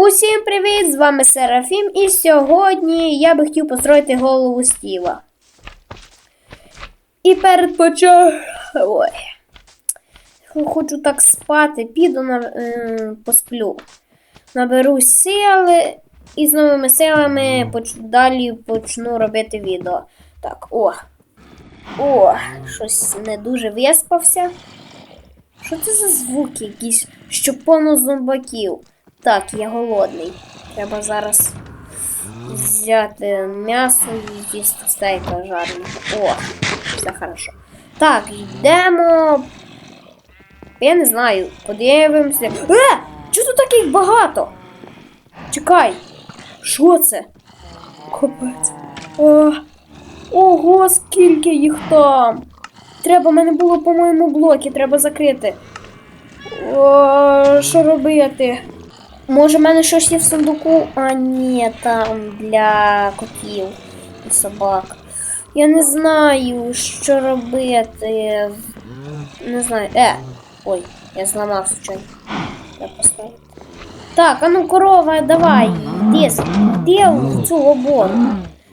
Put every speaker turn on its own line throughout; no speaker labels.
Усім привіт! З вами Серафім, і сьогодні я би хотів построїти голову Стіва. І перед почав. Ой. Хочу так спати, піду на посплю. Наберусь сили і з новими силами поч... далі почну робити відео. Так, о. О, щось не дуже виспався. Що це за звуки якісь, що повно зомбаків? Так, я голодний. Треба зараз взяти м'ясо і з'їсти стейка жареного. О, все хорошо. Так, йдемо. Я не знаю, подивимося. Е! Чого тут таких багато? Чекай, що це? Капець. О, ого, скільки їх там. Треба, в мене було, по-моєму, блоки, треба закрити. О, що робити? Може, в мене щось є в сундуку? А ні, там для котів і собак. Я не знаю, що робити. Не знаю. Е! Ой, я зламав случайно. Я поставив. Так, а ну корова, давай, йди, йди в цю обору.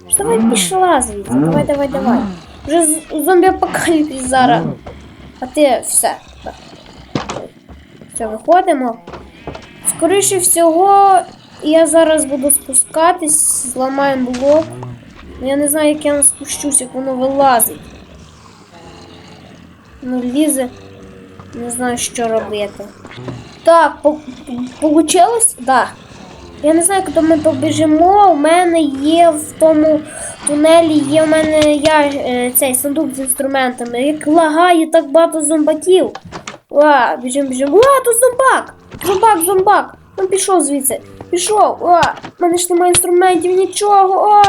Ж давай пішла звідси, давай, давай, давай. Вже зомбі апокаліпсис зараз. А ти все. Так. Все, виходимо. Скоріше всього, я зараз буду спускатись, зламаємо блок. Я не знаю, як я спущусь, як воно вилазить. Ну, лізе. Не знаю, що робити. Так, по- получилось? Да. Я не знаю, куди ми побіжимо. У мене є в тому тунелі, є в мене я, е, цей сундук з інструментами. Як лагає так багато зомбаків. О, біжим, біжим. О, тут зомбак! Зомбак, зомбак! Ну пішов звідси. Пішов. О, в мене ж немає інструментів, нічого. О,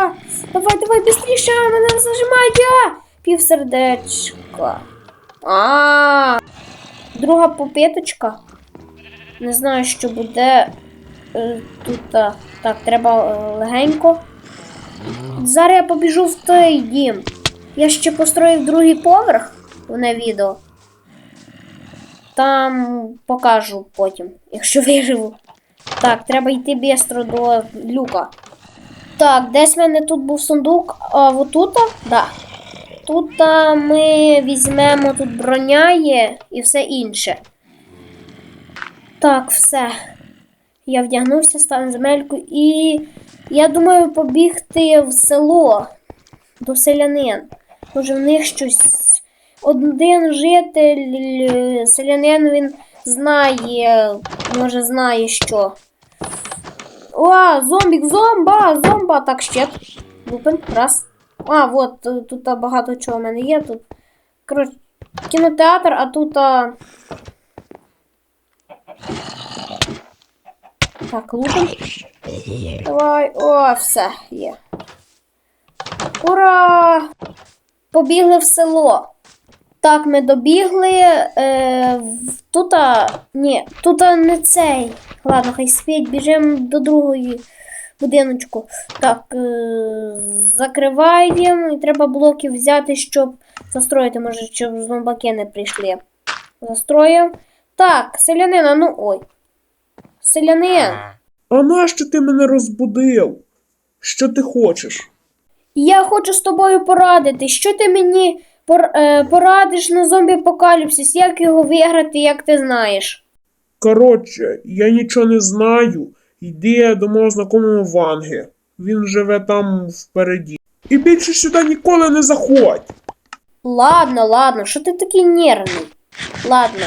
давай, давай, бістріше, мене зажимають. А! Пів сердечка. А, друга попиточка. Не знаю, що буде е, тут. Так, треба е, легенько. Зараз я побіжу в той дім. Я ще построїв другий поверх на відео. Там покажу потім, якщо виживу. Так, треба йти бістро до люка. Так, десь в мене тут був сундук, а отут? Да. Тут ми візьмемо тут броня є і все інше. Так, все. Я вдягнувся, став земельку і я думаю побігти в село до селянин. Може в них щось. Один житель е, селянин він знає, може знає що. О, зомбік, зомба, зомба. Так, ще. Лупим, раз. А, от, е, тут багато чого в мене є. Тут. Коротше, кінотеатр, а тут. А... Так, лупим. Давай, о, все, є. Ура! Побігли в село. Так, ми добігли. Е, тут, а, ні, тут а, не цей. Ладно, хай спіть, біжимо до другої будиночку. Так, е, закриваємо і треба блоків взяти, щоб застроїти, може, щоб зомбаки не прийшли. Застроїв. Так, селянина, ну ой. Селянин.
А нащо ти мене розбудив? Що ти хочеш?
Я хочу з тобою порадити. Що ти мені порадиш на зомбі апокаліпсис? Як його виграти, як ти знаєш?
Коротше, я нічого не знаю. Йди до мого знакомого Ванги. Він живе там впереді. І більше сюди ніколи не заходь.
Ладно, ладно, що ти такий нервний? Ладно.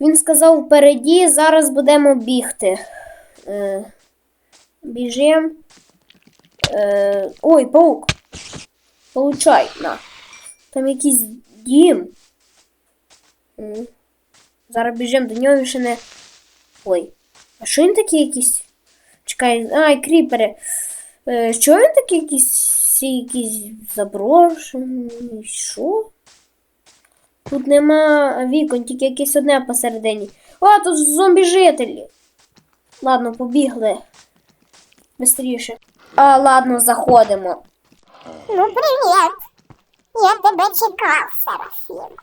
Він сказав впереді, зараз будемо бігти. Е, біжим. Е, ой, паук. Получай, на. Там якийсь дім. Зараз біжимо до нього він ще не. Ой. А що він такий якийсь? Чекай, ай, кріпери. Е, що він такий якийсь, якийсь заброшений? Що? Тут нема вікон, тільки якесь одне посередині. О, тут зомбі-жителі. Ладно, побігли. Бистріше. А, ладно, заходимо.
Ну, привіт! Я тебе чекав, Серафім.